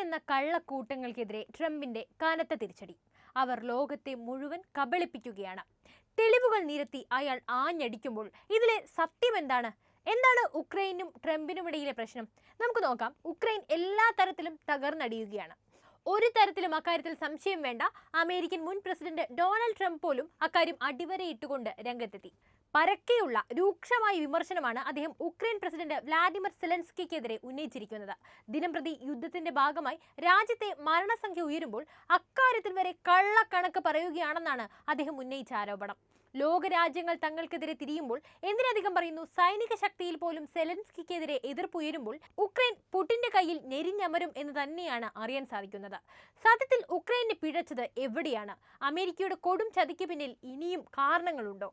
എന്ന കള്ളക്കൂട്ടങ്ങൾക്കെതിരെ ട്രംപിന്റെ കനത്ത തിരിച്ചടി. അവർ ലോകത്തെ മുഴുവൻ കബളിപ്പിക്കുകയാണ്. തെളിവുകൾ നിരത്തി അയാൾ ആഞ്ഞടിക്കുമ്പോൾ ഇതിലെ സത്യം എന്താണ്? എന്താണ് ഉക്രൈനും ട്രംപിനും ഇടയിലെ പ്രശ്നം? നമുക്ക് നോക്കാം. ഉക്രൈൻ എല്ലാ തരത്തിലും തകർന്നടിയുകയാണ്. ഒരു തരത്തിലും അക്കാര്യത്തിൽ സംശയം വേണ്ട. അമേരിക്കൻ മുൻ പ്രസിഡന്റ് ഡൊണാൾഡ് ട്രംപ് പോലും അക്കാര്യം അടിവരയിട്ടുകൊണ്ട് രംഗത്തെത്തി. പരക്കെയുള്ള രൂക്ഷമായ വിമർശനമാണ് അദ്ദേഹം ഉക്രൈൻ പ്രസിഡന്റ് വ്ലാഡിമിർ സെലൻസ്കിക്കെതിരെ ഉന്നയിച്ചിരിക്കുന്നത്. ദിനംപ്രതി യുദ്ധത്തിന്റെ ഭാഗമായി രാജ്യത്തെ മരണസംഖ്യ ഉയരുമ്പോൾ അക്കാര്യത്തിൽ വരെ കള്ളക്കണക്ക് പറയുകയാണെന്നാണ് അദ്ദേഹം ഉന്നയിച്ച ആരോപണം. ലോകരാജ്യങ്ങൾ തങ്ങൾക്കെതിരെ തിരിയുമ്പോൾ എന്തിനധികം പറയുന്നു? സൈനിക ശക്തിയിൽ പോലും സെലൻസ്കിക്കെതിരെ എതിർപ്പുയരുമ്പോൾ ഉക്രൈൻ പുടിന്റെ കയ്യിൽ ഞെരിഞ്ഞമരും എന്ന് തന്നെയാണ് അറിയാൻ സാധിക്കുന്നത്. സത്യത്തിൽ ഉക്രൈനെ പിഴച്ചത് എവിടെയാണ്? അമേരിക്കയുടെ കൊടും ചതിക്ക് പിന്നിൽ ഇനിയും കാരണങ്ങളുണ്ടോ?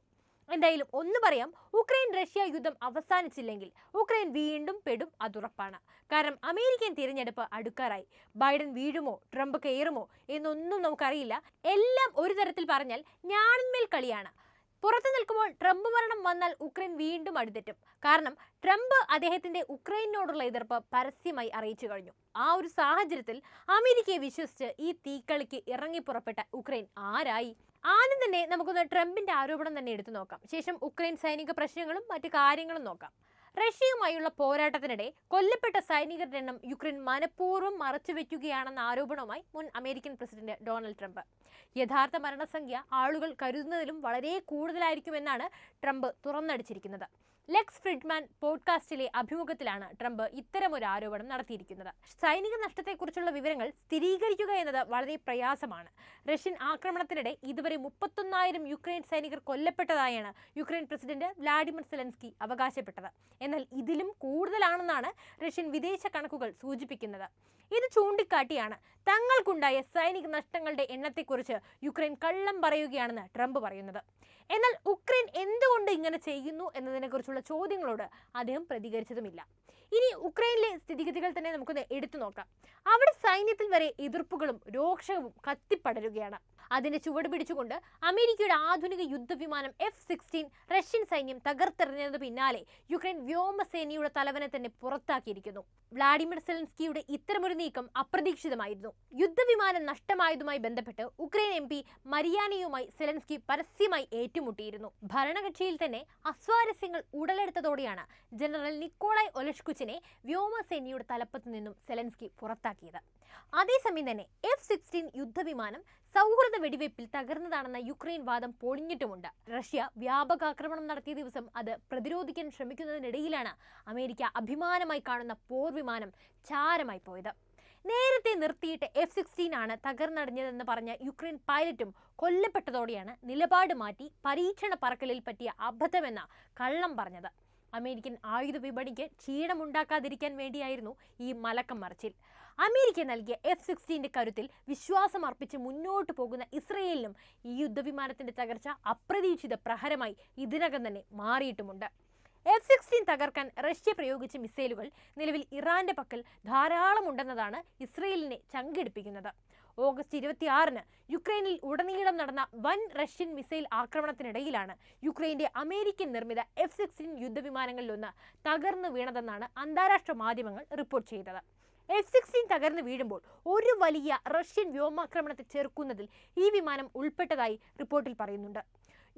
എന്തായാലും ഒന്ന് പറയാം ഉക്രൈൻ റഷ്യ യുദ്ധം അവസാനിച്ചില്ലെങ്കിൽ ഉക്രൈൻ വീണ്ടും പെടും അതുറപ്പാണ്. കാരണം അമേരിക്കൻ തിരഞ്ഞെടുപ്പ് അടുക്കാറായി. ബൈഡൻ വീഴുമോ ട്രംപ് കയറുമോ എന്നൊന്നും നമുക്കറിയില്ല. എല്ലാം ഒരു തരത്തിൽ പറഞ്ഞാൽ ഞാനിന്മേൽ കളിയാണ്. പുറത്തു നിൽക്കുമ്പോൾ ട്രംപ് മരണം വന്നാൽ ഉക്രൈൻ വീണ്ടും അടിതെറ്റും. കാരണം ട്രംപ് അദ്ദേഹത്തിന്റെ ഉക്രൈനോടുള്ള എതിർപ്പ് പരസ്യമായി അറിയിച്ചു കഴിഞ്ഞു. ആ ഒരു സാഹചര്യത്തിൽ അമേരിക്കയെ വിശ്വസിച്ച് ഈ തീക്കളിക്ക് ഇറങ്ങി പുറപ്പെട്ട ഉക്രൈൻ ആരായി? ആദ്യം തന്നെ നമുക്കൊന്ന് ട്രംപിന്റെ ആരോപണം തന്നെ എടുത്തു നോക്കാം. ശേഷം ഉക്രൈൻ സൈനിക പ്രശ്നങ്ങളും മറ്റു കാര്യങ്ങളും നോക്കാം. റഷ്യയുമായുള്ള പോരാട്ടത്തിനിടെ കൊല്ലപ്പെട്ട സൈനികരുടെ എണ്ണം യുക്രൈൻ മനഃപൂർവം മറച്ചുവെക്കുകയാണെന്ന ആരോപണവുമായി മുൻ അമേരിക്കൻ പ്രസിഡന്റ് ഡൊണാൾഡ് ട്രംപ്. യഥാർത്ഥ മരണസംഖ്യ ആളുകൾ കരുതുന്നതിലും വളരെ കൂടുതലായിരിക്കുമെന്നാണ് ട്രംപ് തുറന്നടിച്ചിരിക്കുന്നത്. ലെക്സ് ഫ്രിഡ്മാൻ പോഡ്കാസ്റ്റിലെ അഭിമുഖത്തിലാണ് ട്രംപ് ഇത്തരമൊരു ആരോപണം നടത്തിയിരിക്കുന്നത്. സൈനിക നഷ്ടത്തെക്കുറിച്ചുള്ള വിവരങ്ങൾ സ്ഥിരീകരിക്കുക എന്നത് വളരെ പ്രയാസമാണ്. റഷ്യൻ ആക്രമണത്തിനിടെ ഇതുവരെ മുപ്പത്തൊന്നായിരം യുക്രൈൻ സൈനികർ കൊല്ലപ്പെട്ടതായാണ് യുക്രൈൻ പ്രസിഡന്റ് വ്ളാഡിമിർ സെലൻസ്കി അവകാശപ്പെട്ടത്. എന്നാൽ ഇതിലും കൂടുതലാണെന്നാണ് റഷ്യൻ വിദേശ കണക്കുകൾ സൂചിപ്പിക്കുന്നത്. ഇത് ചൂണ്ടിക്കാട്ടിയാണ് തങ്ങൾക്കുണ്ടായ സൈനിക നഷ്ടങ്ങളുടെ എണ്ണത്തെക്കുറിച്ച് യുക്രൈൻ കള്ളം പറയുകയാണെന്ന് ട്രംപ് പറയുന്നത്. എന്നാൽ ഉക്രൈൻ എന്തുകൊണ്ട് ഇങ്ങനെ ചെയ്യുന്നു എന്നതിനെക്കുറിച്ചുള്ള ചോദ്യങ്ങളോട് അദ്ദേഹം പ്രതികരിച്ചതുമില്ല. ഇനി ഉക്രൈനിലെ സ്ഥിതിഗതികൾ തന്നെ നമുക്കൊന്ന് എടുത്തു നോക്കാം. അവിടെ സൈന്യത്തിൽ വരെ എതിർപ്പുകളും രോക്ഷവും കത്തിപ്പടരുകയാണ്. അതിന്റെ ചുവട് പിടിച്ചുകൊണ്ട് അമേരിക്കയുടെ ആധുനിക യുദ്ധവിമാനം എഫ് സിക്സ്റ്റീൻ റഷ്യൻ സൈന്യം തകർത്തെറിഞ്ഞതിന് പിന്നാലെ യുക്രൈൻ വ്യോമസേനയുടെ തലവനെ തന്നെ പുറത്താക്കിയിരിക്കുന്നു. വ്ളാഡിമിർ സെലൻസ്കിയുടെ ഇത്തരമൊരു നീക്കം അപ്രതീക്ഷിതമായിരുന്നു. യുദ്ധവിമാനം നഷ്ടമായതുമായി ബന്ധപ്പെട്ട് ഉക്രൈൻ എം പി മരിയാനയുമായി സെലൻസ്കി പരസ്യമായി ഏറ്റുമുട്ടിയിരുന്നു. ഭരണകക്ഷിയിൽ തന്നെ അസ്വാരസ്യങ്ങൾ ഉടലെടുത്തതോടെയാണ് ജനറൽ നിക്കോളായ് ഒലഷ്കുച്ചിനെ വ്യോമസേനയുടെ തലപ്പത്തു നിന്നും സെലൻസ്കി പുറത്താക്കിയത്. അതേസമയം തന്നെ എഫ് സിക്സ്റ്റീൻ യുദ്ധവിമാനം സൗഹൃദ വെടിവയ്പിൽ തകർന്നതാണെന്ന യുക്രൈൻ വാദം പൊളിഞ്ഞിട്ടുമുണ്ട്. റഷ്യ വ്യാപകാക്രമണം നടത്തിയ ദിവസം അത് പ്രതിരോധിക്കാൻ ശ്രമിക്കുന്നതിനിടയിലാണ് അമേരിക്ക അഭിമാനമായി കാണുന്ന പോർ വിമാനം ചാരമായി പോയത്. നേരത്തെ നിർത്തിയിട്ട് എഫ് സിക്സ്റ്റീൻ ആണ് തകർന്നടിഞ്ഞതെന്ന് പറഞ്ഞ യുക്രൈൻ പൈലറ്റും കൊല്ലപ്പെട്ടതോടെയാണ് നിലപാട് മാറ്റി പരീക്ഷണ പറക്കലിൽ പറ്റിയ അബദ്ധമെന്ന കള്ളം പറഞ്ഞത്. അമേരിക്കൻ ആയുധ വിപണിക്ക് ക്ഷീണമുണ്ടാക്കാതിരിക്കാൻ വേണ്ടിയായിരുന്നു ഈ മലക്കം മറിച്ചിൽ. അമേരിക്ക നൽകിയ എഫ് സിക്സ്റ്റീന്റെ കരുത്തിൽ വിശ്വാസം അർപ്പിച്ച് മുന്നോട്ട് പോകുന്ന ഇസ്രയേലിനും ഈ യുദ്ധവിമാനത്തിന്റെ തകർച്ച അപ്രതീക്ഷിത പ്രഹരമായി ഇതിനകം തന്നെ മാറിയിട്ടുമുണ്ട്. എഫ് സിക്സ്റ്റീൻ തകർക്കാൻ റഷ്യ പ്രയോഗിച്ച മിസൈലുകൾ നിലവിൽ ഇറാന്റെ പക്കൽ ധാരാളമുണ്ടെന്നതാണ് ഇസ്രയേലിനെ ചങ്കിടിപ്പിക്കുന്നത്. ഓഗസ്റ്റ് ഇരുപത്തിയാറിന് യുക്രൈനിൽ ഉടനീളം നടന്ന വൻ റഷ്യൻ മിസൈൽ ആക്രമണത്തിനിടയിലാണ് യുക്രൈന്റെ അമേരിക്കൻ നിർമ്മിത എഫ് സിക്സ്റ്റീൻ യുദ്ധവിമാനങ്ങളിലൊന്ന് തകർന്നു വീണതെന്നാണ് അന്താരാഷ്ട്ര മാധ്യമങ്ങൾ റിപ്പോർട്ട് ചെയ്തത്. എഫ് സിക്സ്റ്റീൻ തകർന്ന് വീഴുമ്പോൾ ഒരു വലിയ റഷ്യൻ വ്യോമാക്രമണത്തെ ചെറുക്കുന്നതിൽ ഈ വിമാനം ഉൾപ്പെട്ടതായി റിപ്പോർട്ടിൽ പറയുന്നുണ്ട്.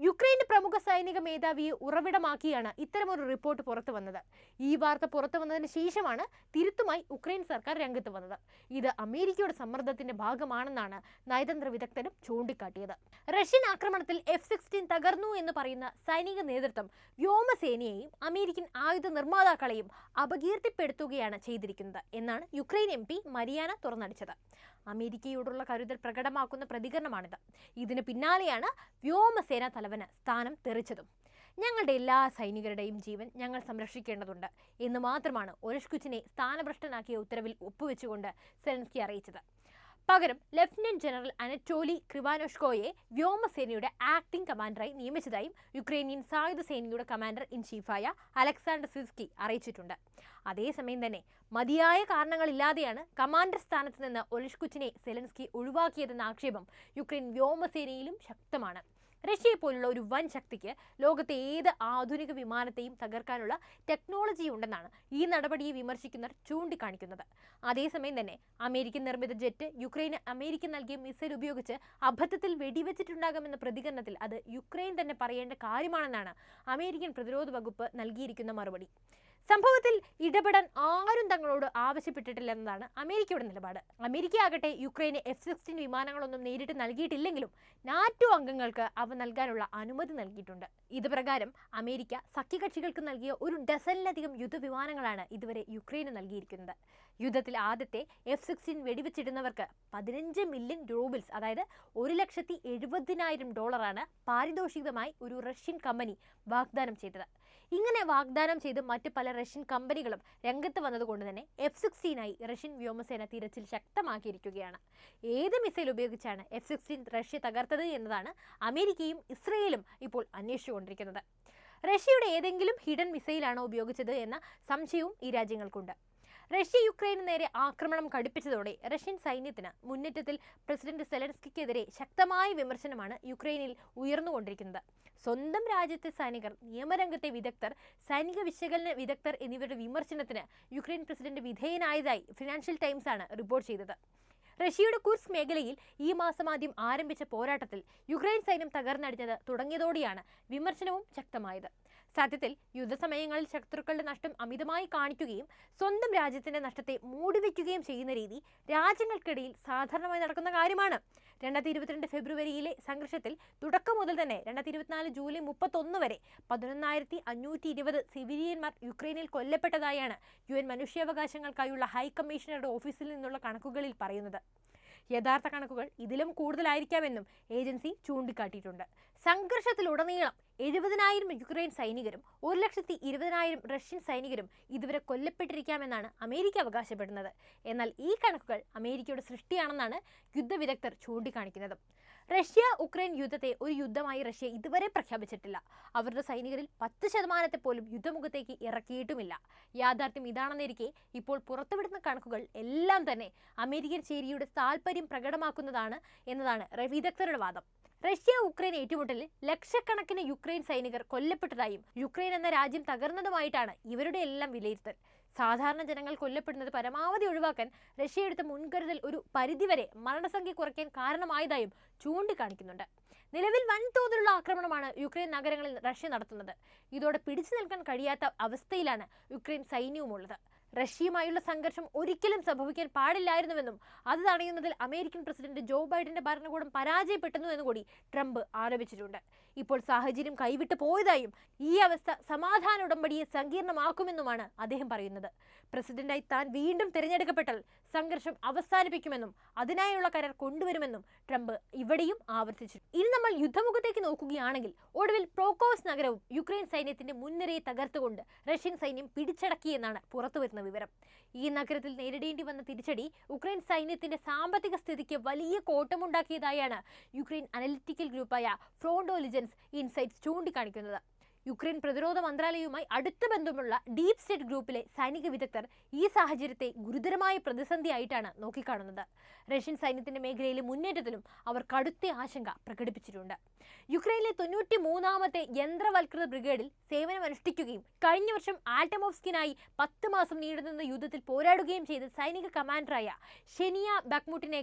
യുക്രൈന്റെ പ്രമുഖ സൈനിക മേധാവിയെ ഉറവിടമാക്കിയാണ് ഇത്തരമൊരു റിപ്പോർട്ട് പുറത്തു വന്നത്. ഈ വാർത്ത പുറത്തു വന്നതിന് ശേഷമാണ് തിരുത്തുമായി ഉക്രൈൻ സർക്കാർ രംഗത്ത് വന്നത്. ഇത് അമേരിക്കയുടെ സമ്മർദ്ദത്തിന്റെ ഭാഗമാണെന്നാണ് നയതന്ത്ര വിദഗ്ധരും ചൂണ്ടിക്കാട്ടിയത്. റഷ്യൻ ആക്രമണത്തിൽ എഫ് സിക്സ്റ്റീൻ തകർന്നു എന്ന് പറയുന്ന സൈനിക നേതൃത്വം വ്യോമസേനയെയും അമേരിക്കൻ ആയുധ നിർമ്മാതാക്കളെയും അപകീർത്തിപ്പെടുത്തുകയാണ് ചെയ്തിരിക്കുന്നത് എന്നാണ് യുക്രൈൻ എം പി മരിയാന തുറന്നടിച്ചത്. അമേരിക്കയോടുള്ള കരുതൽ പ്രകടമാക്കുന്ന പ്രതികരണമാണിത്. ഇതിന് പിന്നാലെയാണ് വ്യോമസേന തലവന് സ്ഥാനം തെറിച്ചതും. ഞങ്ങളുടെ എല്ലാ സൈനികരുടെയും ജീവൻ ഞങ്ങൾ സംരക്ഷിക്കേണ്ടതുണ്ട്. എന്ന് മാത്രമാണ് ഒരഷ്കുച്ചിനെ സ്ഥാനഭ്രഷ്ടനാക്കിയ ഉത്തരവിൽ ഒപ്പുവെച്ചുകൊണ്ട് സെലൻസ്കി അറിയിച്ചത്. പകരം ലഫ്റ്റനന്റ് ജനറൽ അനറ്റോലി ക്രിവാനോഷ്കോയെ വ്യോമസേനയുടെ ആക്ടിംഗ് കമാൻഡറായി നിയമിച്ചതായും യുക്രൈനിയൻ സായുധ സേനയുടെ കമാൻഡർ ഇൻ ചീഫായ അലക്സാണ്ടർ സിസ്കി അറിയിച്ചിട്ടുണ്ട്. അതേസമയം തന്നെ മതിയായ കാരണങ്ങളില്ലാതെയാണ് കമാൻഡർ സ്ഥാനത്ത് നിന്ന് ഒലിഷ്കുച്ചിനെ സെലൻസ്കി ഒഴിവാക്കിയതെന്ന ആക്ഷേപം യുക്രൈൻ വ്യോമസേനയിലും ശക്തമാണ്. റഷ്യയെ പോലുള്ള ഒരു വൻ ശക്തിക്ക് ലോകത്തെ ഏത് ആധുനിക വിമാനത്തെയും തകർക്കാനുള്ള ടെക്നോളജി ഉണ്ടെന്നാണ് ഈ നടപടിയെ വിമർശിക്കുന്നവർ ചൂണ്ടിക്കാണിക്കുന്നത്. അതേസമയം തന്നെ അമേരിക്കൻ നിർമ്മിത ജെറ്റ് യുക്രൈന് അമേരിക്ക നൽകിയ മിസൈൽ ഉപയോഗിച്ച് അബദ്ധത്തിൽ വെടിവെച്ചിട്ടുണ്ടാകുമെന്ന പ്രതികരണത്തിൽ അത് യുക്രൈൻ തന്നെ പറയേണ്ട കാര്യമാണെന്നാണ് അമേരിക്കൻ പ്രതിരോധ വകുപ്പ് നൽകിയിരിക്കുന്ന മറുപടി. സംഭവത്തിൽ ഇടപെടാൻ ആരും തങ്ങളോട് ആവശ്യപ്പെട്ടിട്ടില്ലെന്നതാണ് അമേരിക്കയുടെ നിലപാട്. അമേരിക്ക ആകട്ടെ യുക്രൈന് എഫ് സിക്സ്റ്റീൻ വിമാനങ്ങളൊന്നും നേരിട്ട് നൽകിയിട്ടില്ലെങ്കിലും നാറ്റോ അംഗങ്ങൾക്ക് അവ നൽകാനുള്ള അനുമതി നൽകിയിട്ടുണ്ട്. ഇത് പ്രകാരം അമേരിക്ക സഖ്യകക്ഷികൾക്ക് നൽകിയ ഒരു ഡസനിലധികം യുദ്ധവിമാനങ്ങളാണ് ഇതുവരെ യുക്രൈന് നൽകിയിരിക്കുന്നത്. യുദ്ധത്തിൽ ആദ്യത്തെ എഫ് സിക്സ്റ്റീൻ വെടിവെച്ചിടുന്നവർക്ക് പതിനഞ്ച് മില്യൺ റൂബിൾസ് അതായത് ഒരു ലക്ഷത്തി എഴുപതിനായിരം ഡോളറാണ് പാരിതോഷികമായി ഒരു റഷ്യൻ കമ്പനി വാഗ്ദാനം ചെയ്തത്. ഇങ്ങനെ വാഗ്ദാനം ചെയ്ത് മറ്റ് പല റഷ്യൻ കമ്പനികളും രംഗത്ത് വന്നതുകൊണ്ട് തന്നെ എഫ് സിക്സ്റ്റീനായി റഷ്യൻ വ്യോമസേന തിരച്ചിൽ ശക്തമാക്കിയിരിക്കുകയാണ്. ഏത് മിസൈൽ ഉപയോഗിച്ചാണ് എഫ് സിക്സ്റ്റീൻ റഷ്യ തകർത്തത് എന്നതാണ് അമേരിക്കയും ഇസ്രയേലും ഇപ്പോൾ അന്വേഷിച്ചുകൊണ്ടിരിക്കുന്നത്. റഷ്യയുടെ ഏതെങ്കിലും ഹിഡൻ മിസൈലാണോ ഉപയോഗിച്ചത് എന്ന സംശയവും ഈ രാജ്യങ്ങൾക്കുണ്ട്. റഷ്യ യുക്രൈന് നേരെ ആക്രമണം കടുപ്പിച്ചതോടെ റഷ്യൻ സൈന്യത്തിന് മുന്നേറ്റത്തിൽ പ്രസിഡന്റ് സെലൻസ്കിക്കെതിരെ ശക്തമായ വിമർശനമാണ് യുക്രൈനിൽ ഉയർന്നുകൊണ്ടിരിക്കുന്നത്. സ്വന്തം രാജ്യത്തെ സൈനികർ നിയമരംഗത്തെ വിദഗ്ധർ സൈനിക വിശകലന വിദഗ്ധർ എന്നിവരുടെ വിമർശനത്തിന് യുക്രൈൻ പ്രസിഡന്റ് വിധേയനായതായി ഫിനാൻഷ്യൽ ടൈംസ് ആണ് റിപ്പോർട്ട് ചെയ്തത്. റഷ്യയുടെ കുർസ് മേഖലയിൽ ഈ മാസം ആദ്യം ആരംഭിച്ച പോരാട്ടത്തിൽ യുക്രൈൻ സൈന്യം തകർന്നടിഞ്ഞത് തുടങ്ങിയതോടെയാണ് വിമർശനവും ശക്തമായത്. സത്യത്തിൽ യുദ്ധസമയങ്ങളിൽ ശത്രുക്കളുടെ നഷ്ടം അമിതമായി കാണിക്കുകയും സ്വന്തം രാജ്യത്തിന്റെ നഷ്ടത്തെ മൂടിവെക്കുകയും ചെയ്യുന്ന രീതി രാജ്യങ്ങൾക്കിടയിൽ സാധാരണമായി നടക്കുന്ന കാര്യമാണ്. രണ്ടായിരത്തി ഇരുപത്തിരണ്ട് ഫെബ്രുവരിയിലെ സംഘർഷത്തിൽ തുടക്കം മുതൽ തന്നെ രണ്ടായിരത്തി ഇരുപത്തിനാല് ജൂലൈ മുപ്പത്തൊന്ന് വരെ പതിനൊന്നായിരത്തി അഞ്ഞൂറ്റി ഇരുപത് സിവിലിയന്മാർ യുക്രൈനിൽ കൊല്ലപ്പെട്ടതായാണ് യു എൻ മനുഷ്യാവകാശങ്ങൾക്കായുള്ള ഹൈക്കമ്മീഷണറുടെ ഓഫീസിൽ നിന്നുള്ള കണക്കുകളിൽ പറയുന്നത്. യഥാർത്ഥ കണക്കുകൾ ഇതിലും കൂടുതലായിരിക്കാമെന്നും ഏജൻസി ചൂണ്ടിക്കാട്ടിയിട്ടുണ്ട്. സംഘർഷത്തിലുടനീളം എഴുപതിനായിരം യുക്രൈൻ സൈനികരും ഒരു ലക്ഷത്തി ഇരുപതിനായിരം റഷ്യൻ സൈനികരും ഇതുവരെ കൊല്ലപ്പെട്ടിരിക്കാമെന്നാണ് അമേരിക്ക അവകാശപ്പെടുന്നത്. എന്നാൽ ഈ കണക്കുകൾ അമേരിക്കയുടെ സൃഷ്ടിയാണെന്നാണ് യുദ്ധവിദഗ്ധർ ചൂണ്ടിക്കാണിക്കുന്നത്. റഷ്യ ഉക്രൈൻ യുദ്ധത്തെ ഒരു യുദ്ധമായി റഷ്യ ഇതുവരെ പ്രഖ്യാപിച്ചിട്ടില്ല. അവരുടെ സൈനികരിൽ പത്ത് ശതമാനത്തെ പോലും യുദ്ധമുഖത്തേക്ക് ഇറക്കിയിട്ടുമില്ല. യാഥാർത്ഥ്യം ഇതാണെന്നിരിക്കെ ഇപ്പോൾ പുറത്തുവിടുന്ന കണക്കുകൾ എല്ലാം തന്നെ അമേരിക്കൻ ചേരിയുടെ താൽപ്പര്യം പ്രകടമാക്കുന്നതാണ് എന്നതാണ് വിദഗ്ധരുടെ വാദം. റഷ്യ ഉക്രൈൻ ഏറ്റുമുട്ടലിൽ ലക്ഷക്കണക്കിന് യുക്രൈൻ സൈനികർ കൊല്ലപ്പെട്ടതായും യുക്രൈൻ എന്ന രാജ്യം തകർന്നതുമായിട്ടാണ് ഇവരുടെ എല്ലാം വിലയിരുത്തൽ. സാധാരണ ജനങ്ങൾ കൊല്ലപ്പെടുന്നത് പരമാവധി ഒഴിവാക്കാൻ റഷ്യ എടുത്ത മുൻകരുതൽ ഒരു പരിധിവരെ മരണസംഖ്യ കുറയ്ക്കാൻ കാരണമായതായും ചൂണ്ടിക്കാണിക്കുന്നുണ്ട്. നിലവിൽ വൻതോതിലുള്ള ആക്രമണമാണ് യുക്രൈൻ നഗരങ്ങളിൽ റഷ്യ നടത്തുന്നത്. ഇതോടെ പിടിച്ചു നിൽക്കാൻ കഴിയാത്ത അവസ്ഥയിലാണ് യുക്രൈൻ സൈന്യവുമുള്ളത്. റഷ്യയുമായുള്ള സംഘർഷം ഒരിക്കലും സംഭവിക്കാൻ പാടില്ലായിരുന്നുവെന്നും അത് തടയുന്നതിൽ അമേരിക്കൻ പ്രസിഡന്റ് ജോ ബൈഡന്റെ ഭരണകൂടം പരാജയപ്പെട്ടുന്നു എന്ന് കൂടി ട്രംപ് ആരോപിച്ചിട്ടുണ്ട്. ഇപ്പോൾ സാഹചര്യം കൈവിട്ടു പോയതായും ഈ അവസ്ഥ സമാധാന ഉടമ്പടിയെ സങ്കീർണമാക്കുമെന്നുമാണ് അദ്ദേഹം പറയുന്നത്. പ്രസിഡന്റായി താൻ വീണ്ടും തിരഞ്ഞെടുക്കപ്പെട്ടാൽ സംഘർഷം അവസാനിപ്പിക്കുമെന്നും അതിനായുള്ള കരാർ കൊണ്ടുവരുമെന്നും ട്രംപ് ഇവിടെയും ആവർത്തിച്ചു ഇനി നമ്മൾ യുദ്ധമുഖത്തേക്ക് നോക്കുകയാണെങ്കിൽ ഒടുവിൽ പ്രോക്കോസ് നഗരവും യുക്രൈൻ സൈന്യത്തിന്റെ മുൻനിരയെ തകർത്തുകൊണ്ട് റഷ്യൻ സൈന്യം പിടിച്ചടക്കിയെന്നാണ് പുറത്തുവരുന്ന വിവരം. ഈ നഗരത്തിൽ നേരിടേണ്ടി വന്ന തിരിച്ചടി ഉക്രൈൻ സൈന്യത്തിന്റെ സാമ്പത്തിക സ്ഥിതിക്ക് വലിയ കോട്ടമുണ്ടാക്കിയതായാണ് യുക്രൈൻ അനലിറ്റിക്കൽ ഗ്രൂപ്പായ ഫ്രോണ്ടോലിജൻസ് ഇൻസൈറ്റ്സ് ചൂണ്ടിക്കാണിക്കുന്നത്. യുക്രൈൻ പ്രതിരോധ മന്ത്രാലയവുമായി അടുത്ത ബന്ധമുള്ള ഡീപ് സ്റ്റേറ്റ് ഗ്രൂപ്പിലെ സൈനിക വിദഗ്ധർ ഈ സാഹചര്യത്തെ ഗുരുതരമായ പ്രതിസന്ധിയായിട്ടാണ് നോക്കിക്കാണുന്നത്. റഷ്യൻ സൈന്യത്തിന്റെ മേഖലയിലെ മുന്നേറ്റത്തിലും അവർ കടുത്ത ആശങ്ക പ്രകടിപ്പിച്ചിട്ടുണ്ട്. യുക്രൈനിലെ തൊണ്ണൂറ്റി മൂന്നാമത്തെ യന്ത്രവൽകൃത ബ്രിഗേഡിൽ സേവനമനുഷ്ഠിക്കുകയും കഴിഞ്ഞ വർഷം ആൽട്ടമോവ്സ്കിനായി പത്ത് മാസം നീണ്ടുനിന്ന യുദ്ധത്തിൽ പോരാടുകയും ചെയ്ത സൈനിക കമാൻഡറായ ഷെനിയ ബക്മുട്ടിനെ